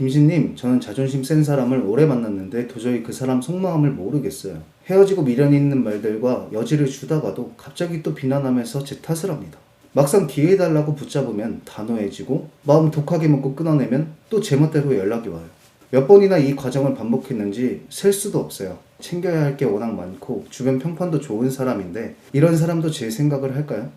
김신님, 저는 자존심 센 사람을 오래 만났는데 도저히 그 사람 속마음을 모르겠어요. 헤어지고 미련 있는 말들과 여지를 주다가도 갑자기 또 비난하면서 제 탓을 합니다. 막상 기회 달라고 붙잡으면 단호해지고 마음 독하게 먹고 끊어내면 또 제멋대로 연락이 와요. 몇 번이나 이 과정을 반복했는지 셀 수도 없어요. 챙겨야 할 게 워낙 많고 주변 평판도 좋은 사람인데 이런 사람도 제 생각을 할까요?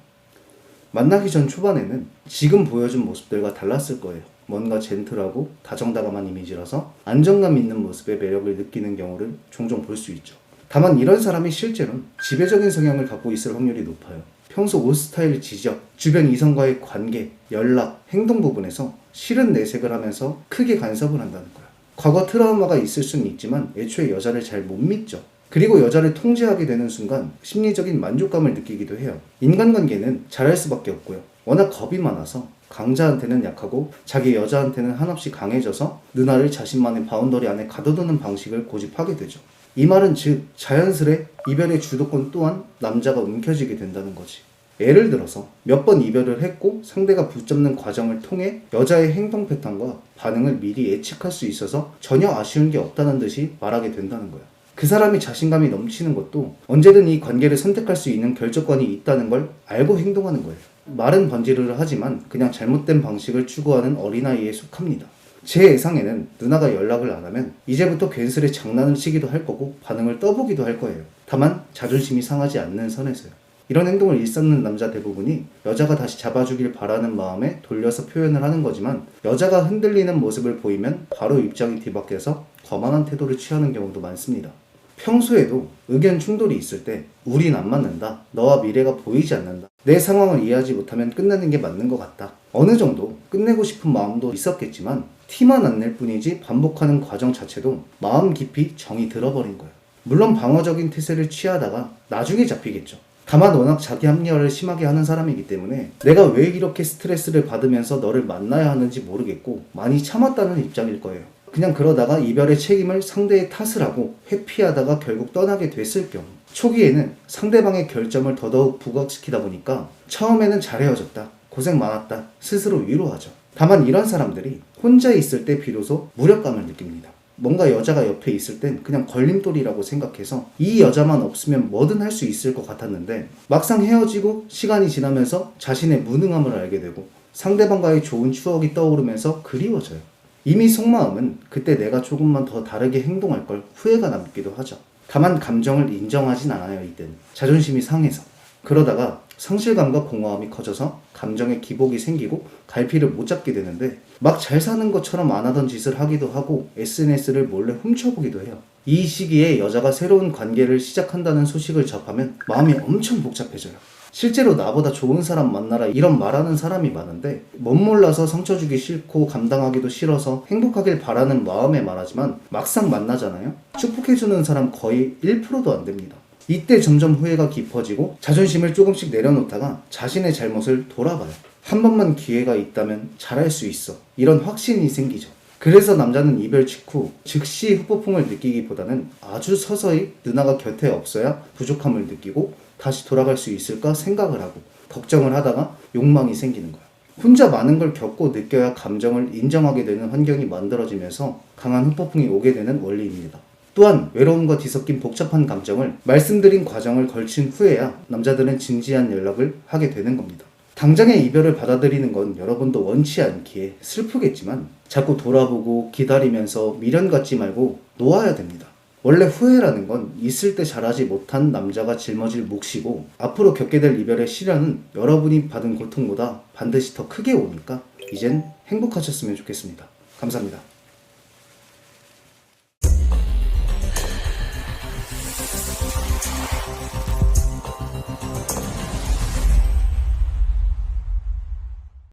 만나기 전 초반에는 지금 보여준 모습들과 달랐을 거예요. 뭔가 젠틀하고 다정다감한 이미지라서 안정감 있는 모습의 매력을 느끼는 경우를 종종 볼 수 있죠. 다만 이런 사람이 실제로는 지배적인 성향을 갖고 있을 확률이 높아요. 평소 옷 스타일 지적, 주변 이성과의 관계, 연락, 행동 부분에서 싫은 내색을 하면서 크게 간섭을 한다는 거야. 과거 트라우마가 있을 수는 있지만 애초에 여자를 잘 못 믿죠. 그리고 여자를 통제하게 되는 순간 심리적인 만족감을 느끼기도 해요. 인간관계는 잘할 수밖에 없고요. 워낙 겁이 많아서 강자한테는 약하고 자기 여자한테는 한없이 강해져서 누나를 자신만의 바운더리 안에 가둬두는 방식을 고집하게 되죠. 이 말은 즉 자연스레 이별의 주도권 또한 남자가 움켜쥐게 된다는 거지. 예를 들어서 몇 번 이별을 했고 상대가 붙잡는 과정을 통해 여자의 행동 패턴과 반응을 미리 예측할 수 있어서 전혀 아쉬운 게 없다는 듯이 말하게 된다는 거야. 그 사람이 자신감이 넘치는 것도 언제든 이 관계를 선택할 수 있는 결정권이 있다는 걸 알고 행동하는 거예요. 말은 번지르르 하지만 그냥 잘못된 방식을 추구하는 어린아이에 속합니다. 제 예상에는 누나가 연락을 안 하면 이제부터 괜스레 장난을 치기도 할 거고 반응을 떠보기도 할 거예요. 다만 자존심이 상하지 않는 선에서요. 이런 행동을 일삼는 남자 대부분이 여자가 다시 잡아주길 바라는 마음에 돌려서 표현을 하는 거지만 여자가 흔들리는 모습을 보이면 바로 입장이 뒤바뀌어서 거만한 태도를 취하는 경우도 많습니다. 평소에도 의견 충돌이 있을 때 우린 안 맞는다. 너와 미래가 보이지 않는다. 내 상황을 이해하지 못하면 끝내는 게 맞는 것 같다. 어느 정도 끝내고 싶은 마음도 있었겠지만 티만 안 낼 뿐이지 반복하는 과정 자체도 마음 깊이 정이 들어버린 거예요. 물론 방어적인 태세를 취하다가 나중에 잡히겠죠. 다만 워낙 자기 합리화를 심하게 하는 사람이기 때문에 내가 왜 이렇게 스트레스를 받으면서 너를 만나야 하는지 모르겠고 많이 참았다는 입장일 거예요. 그냥 그러다가 이별의 책임을 상대의 탓을 하고 회피하다가 결국 떠나게 됐을 경우 초기에는 상대방의 결점을 더더욱 부각시키다 보니까 처음에는 잘 헤어졌다 고생 많았다 스스로 위로하죠 다만 이런 사람들이 혼자 있을 때 비로소 무력감을 느낍니다 뭔가 여자가 옆에 있을 땐 그냥 걸림돌이라고 생각해서 이 여자만 없으면 뭐든 할 수 있을 것 같았는데 막상 헤어지고 시간이 지나면서 자신의 무능함을 알게 되고 상대방과의 좋은 추억이 떠오르면서 그리워져요. 이미 속마음은 그때 내가 조금만 더 다르게 행동할 걸 후회가 남기도 하죠. 다만 감정을 인정하진 않아요, 이때는. 자존심이 상해서. 그러다가 상실감과 공허함이 커져서 감정의 기복이 생기고 갈피를 못 잡게 되는데 막 잘 사는 것처럼 안 하던 짓을 하기도 하고 SNS를 몰래 훔쳐보기도 해요. 이 시기에 여자가 새로운 관계를 시작한다는 소식을 접하면 마음이 엄청 복잡해져요. 실제로 나보다 좋은 사람 만나라 이런 말하는 사람이 많은데 못 몰라서 상처 주기 싫고 감당하기도 싫어서 행복하길 바라는 마음에 말하지만 막상 만나잖아요. 축복해주는 사람 거의 1%도 안 됩니다. 이때 점점 후회가 깊어지고 자존심을 조금씩 내려놓다가 자신의 잘못을 돌아봐요. 한 번만 기회가 있다면 잘할 수 있어. 이런 확신이 생기죠. 그래서 남자는 이별 직후 즉시 후폭풍을 느끼기보다는 아주 서서히 누나가 곁에 없어야 부족함을 느끼고 다시 돌아갈 수 있을까 생각을 하고 걱정을 하다가 욕망이 생기는 거야. 혼자 많은 걸 겪고 느껴야 감정을 인정하게 되는 환경이 만들어지면서 강한 후폭풍이 오게 되는 원리입니다. 또한 외로움과 뒤섞인 복잡한 감정을 말씀드린 과정을 걸친 후에야 남자들은 진지한 연락을 하게 되는 겁니다. 당장의 이별을 받아들이는 건 여러분도 원치 않기에 슬프겠지만 자꾸 돌아보고 기다리면서 미련 갖지 말고 놓아야 됩니다. 원래 후회라는 건 있을 때 잘하지 못한 남자가 짊어질 몫이고 앞으로 겪게 될 이별의 시련은 여러분이 받은 고통보다 반드시 더 크게 오니까 이젠 행복하셨으면 좋겠습니다. 감사합니다.